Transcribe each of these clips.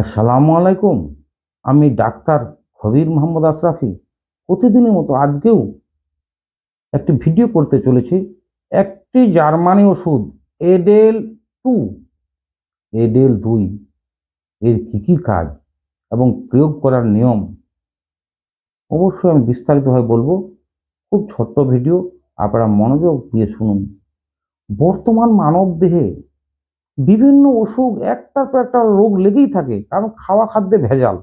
আসসালামু আলাইকুম। আমি ডাক্তার খবির মোহাম্মদ আশরাফি। প্রতিদিনের মতো আজকেও একটি ভিডিও করতে চলেছি। একটি জার্মানি ওষুধ, এডেল টু। এডেল দুই, এর কী কী কাজ এবং প্রয়োগ করার নিয়ম? অবশ্যই আমি বিস্তারিতভাবে বলব। খুব ছোট্ট ভিডিও, আপনারা মনোযোগ দিয়ে শুনুন। বর্তমান মানব দেহে বিভিন্ন অসুখ একটার পর একটা রোগ লেগেই থাকে, কারণ খাওয়া খাদ্যে ভেজাল।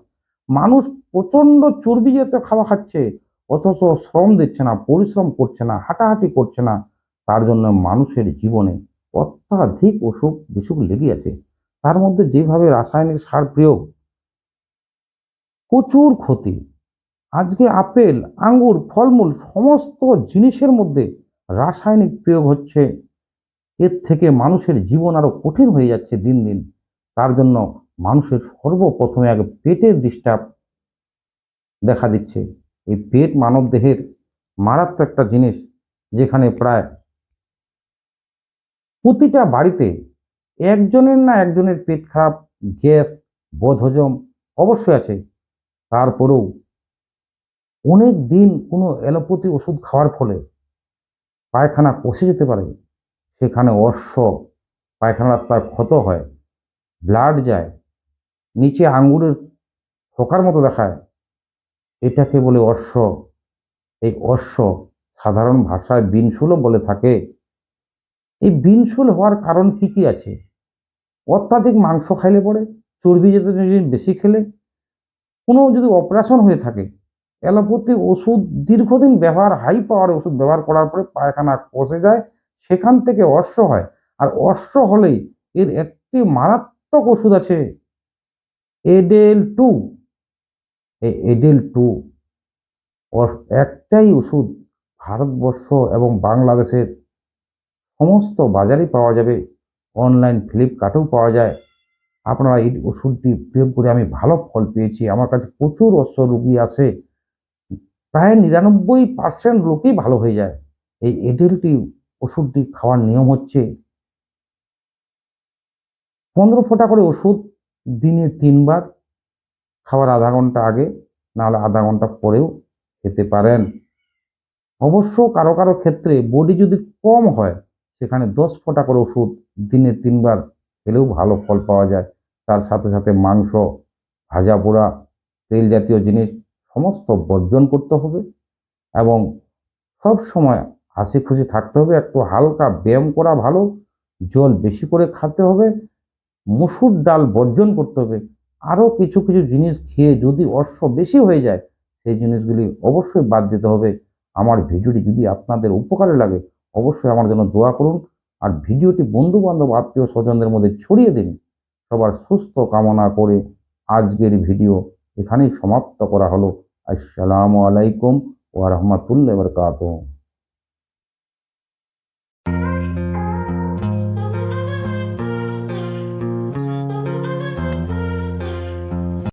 মানুষ প্রচণ্ড চর্বি জাতীয় খাওয়া খাচ্ছে, অথচ শ্রম দিচ্ছে না, পরিশ্রম করছে না, হাঁটাহাঁটি করছে না। তার জন্য মানুষের জীবনে অত্যাধিক অসুখ বিসুখ লেগে আছে। তার মধ্যে যেভাবে রাসায়নিক সার প্রয়োগ, প্রচুর ক্ষতি। আজকে আপেল, আঙ্গুর, ফলমূল, সমস্ত জিনিসের মধ্যে রাসায়নিক প্রয়োগ হচ্ছে। এর থেকে মানুষের জীবন আরও কঠিন হয়ে যাচ্ছে দিন দিন। তার জন্য মানুষের সর্বপ্রথমে আগে পেটের ডিস্টার্ব দেখা দিচ্ছে। এই পেট মানব দেহের মারাত্মক একটা জিনিস যেখানে প্রায় প্রতিটা বাড়িতে একজনের না একজনের পেট খারাপ, গ্যাস, বদহজম অবশ্যই আছে। তারপরেও অনেক দিন কোনো অ্যালোপ্যাথি ওষুধ খাওয়ার ফলে পায়খানা কষে যেতে পারে। সেখানে অশ্ব পায়খানা রাস্তায় ক্ষত হয়, ব্লাড যায়, নিচে আঙ্গুরের ফোকার মতো দেখায়। এটাকে বলে অশ্ব। এই অশ্ব সাধারণ ভাষায় বিনশুলও বলে থাকে। এই বিনশুল হওয়ার কারণ কি কি আছে? অত্যাধিক মাংস খাইলে পরে চর্বি যেতে বেশি খেলে, কোনো যদি অপারেশন হয়ে থাকে, অ্যালোপ্যাথি ওষুধ দীর্ঘদিন ব্যবহার, হাই পাওয়ার ওষুধ ব্যবহার করার পরে পায়খানা কষে যায় সেখান থেকে অশ্ব হয়। আর অশ্ব হলেই এর একটি মারাত্মক ওষুধ আছে। এডেল টু। এডেল টু একটাই ওষুধ ভারতবর্ষ এবং বাংলাদেশের সমস্ত বাজারেই পাওয়া যাবে। অনলাইন ফ্লিপকার্টেও পাওয়া যায়। আপনারা এই ওষুধটি প্রয়োগ করে আমি ভালো ফল পেয়েছি। আমার কাছে প্রচুর অশ্ব রুগী আসে প্রায় নিরানব্বই পার্সেন্ট লোকই ভালো হয়ে যায়। এই এডেলটি ওষুধটি খাওয়ার নিয়ম হচ্ছে পনেরো ফোঁটা করে ওষুধ দিনে তিনবার, খাওয়ার আধা ঘণ্টা আগে, নাহলে আধা ঘণ্টা পরেও খেতে পারেন। অবশ্য কারও কারও ক্ষেত্রে বডি যদি কম হয়, সেখানে দশ ফোঁটা করে ওষুধ দিনে তিনবার খেলেও ভালো ফল পাওয়া যায়। তার সাথে সাথে মাংস, ভাজা পোড়া, তেল জাতীয় জিনিস, সমস্ত বর্জন করতে হবে এবং সব সময় হাসি খুশি থাকতে হবে, একটু হালকা ব্যায়াম করা ভালো, জল বেশি করে খেতে হবে, মুসুর ডাল বর্জন করতে হবে আরও কিছু কিছু জিনিস খেয়ে যদি অশ্ব বেশি হয়ে যায়, সেই জিনিসগুলি অবশ্যই বাদ দিতে হবে। আমার ভিডিওটি যদি আপনাদের উপকারে লাগে, অবশ্যই আমার জন্য দোয়া করুন আর ভিডিওটি বন্ধু বান্ধব আত্মীয় স্বজনদের মধ্যে ছড়িয়ে দিন। সবার সুস্থ কামনা করে আজকের ভিডিও এখানেই সমাপ্ত করা হলো। আসসালামু আলাইকুম ওয়া রাহমাতুল্লাহি ওয়া বারাকাতুহু।